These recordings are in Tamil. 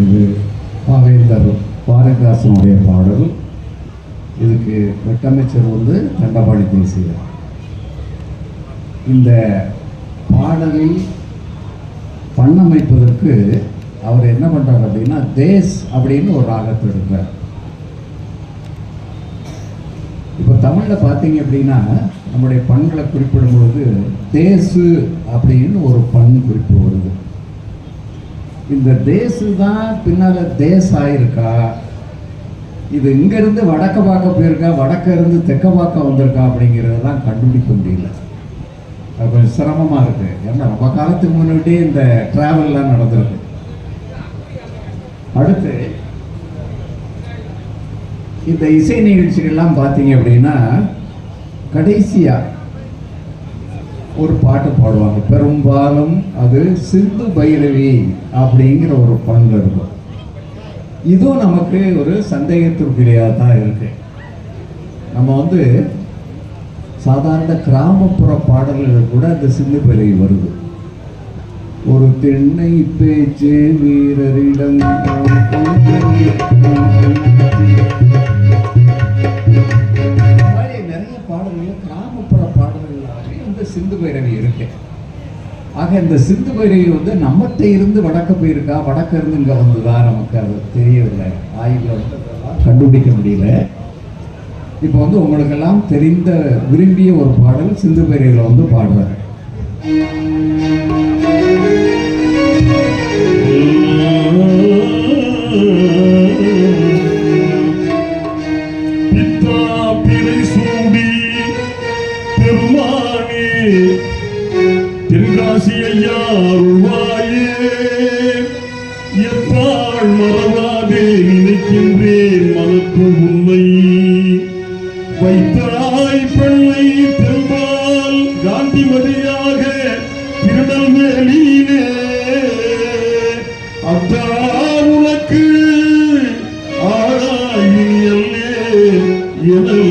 இது பாவேந்தர் பாரதிதாசனுடைய பாடல். இதுக்கு வெட்டமைச்சர் வந்து தண்டபாணி தேசியர் இந்த பாடலை பண்ணமைப்பதற்கு அவர் என்ன பண்ணுறார் அப்படின்னா தேஸ் அப்படின்னு ஒரு ராகத்தை எடுக்கிறார். இப்போ தமிழில் பார்த்தீங்க அப்படின்னா நம்முடைய பண்களை குறிப்பிடும் பொழுது தேசு அப்படின்னு ஒரு பண் குறிப்பு வருது. இந்த தேசு தான் பின்னால தேஸ் ஆயிருக்கா இது இங்கேருந்து வடக்க பார்க்க போயிருக்கா? வடக்க இருந்து தெற்க பார்க்க வந்திருக்கா? அப்படிங்கிறத தான் கண்டுபிடிக்க முடியல. அது கொஞ்சம் சிரமமாக இருக்குது ஏன்னா ரொம்ப காலத்துக்கு முன்னாடியே இந்த ட்ராவல்லாம் நடந்திருக்கு. அடுத்து இந்த இசை நிகழ்ச்சிகள்லாம் பார்த்தீங்க அப்படின்னா கடைசியாக ஒரு பாட்டு பாடுவாங்க. பெரும்பாலும் அது சிந்து பைரவி அப்படிங்கிற ஒரு பங்கு இருக்கும். இதுவும் நமக்கு ஒரு சந்தேகத்திற்குரியதாக தான் இருக்கு. நம்ம வந்து சாதாரண கிராமப்புற பாடல்கள் கூட அந்த சிந்து பைரவி வருது. ஒரு திண்ணை பேச்சு வீரரிடம் நிறைய பாடல்கள் கிராமப்புற பாடல்கள் சிந்து பைரவி இருக்கு. ஆக இந்த சிந்து பைரவி வந்து நம்மகிட்ட இருந்து வடக்க போயிருக்கா? வடக்க இருந்து இங்கே வந்ததா? நமக்கு அது தெரியவில்லை. ஆய்வில் கண்டுபிடிக்க முடியல. இப்போ வந்து உங்களுக்கெல்லாம் தெரிந்த விரும்பிய ஒரு பாடல் சிந்து பைரவியில் வந்து பாடுறாரு பெருமா தென்காசி ஐயா அருள்வாயே. எத்தாள் மறவாதே நினைக்கின்றேன் மனத்து உண்மை. வைத்தாய் பெண்ணை திரும்பால் காந்திமதியாக திருநெல்வேலியிலே. அத்தா உனக்கு ஆளாயினியல்லே எனலாமே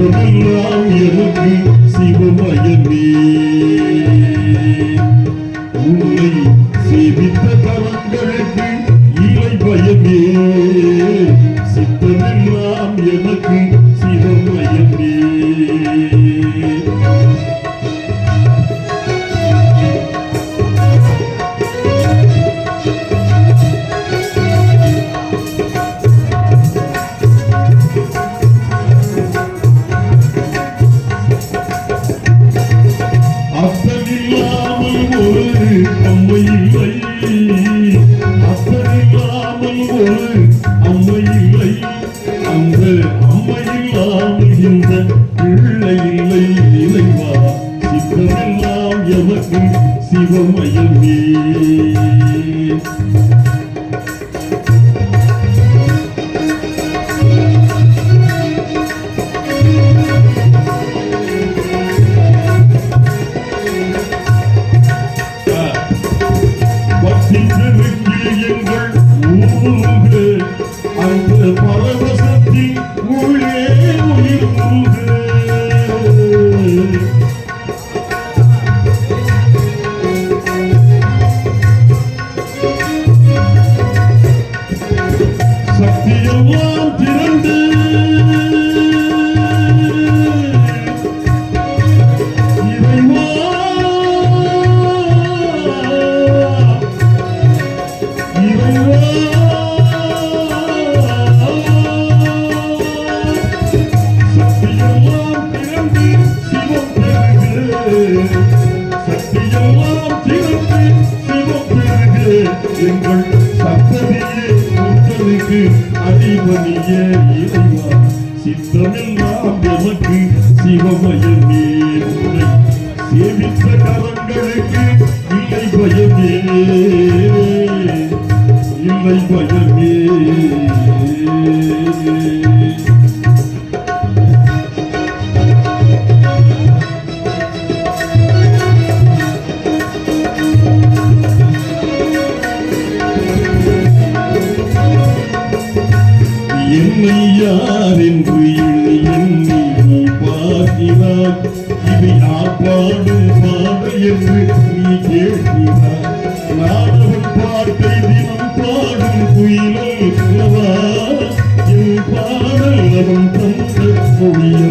சித்தமெல்லாம் எனக்கு சிவமயமே உன்னை சேவித்த கரங்களுக்கு இலை பயமே. ஒரு அம்மை இல்லை அந்த அம்மை இல்லாமல் இந்த பிள்ளை இல்லை இறைவா சித்தமெல்லாம் எமக்கு சிவமயமே உண்டு அந்த பரவசத்தில் உள்ளே உயிர் உண்டு. சித்தமெல்லாம் எமக்கு சிவமயமே உன்னை சேவித்த கரங்களுக்கு இல்லை பயமே இல்லை பயமே என்னை யார் என்று எண்ணி எண்ணி நீ பார்க்கிறாய் இது யார் பாடும் பாடல் என்று நீ கேட்கிறாய் நாடகம் பாட்டை தினம் பாடும் குயிலல்லவா என் பாடல் அவன் தந்த மொழியல்லவா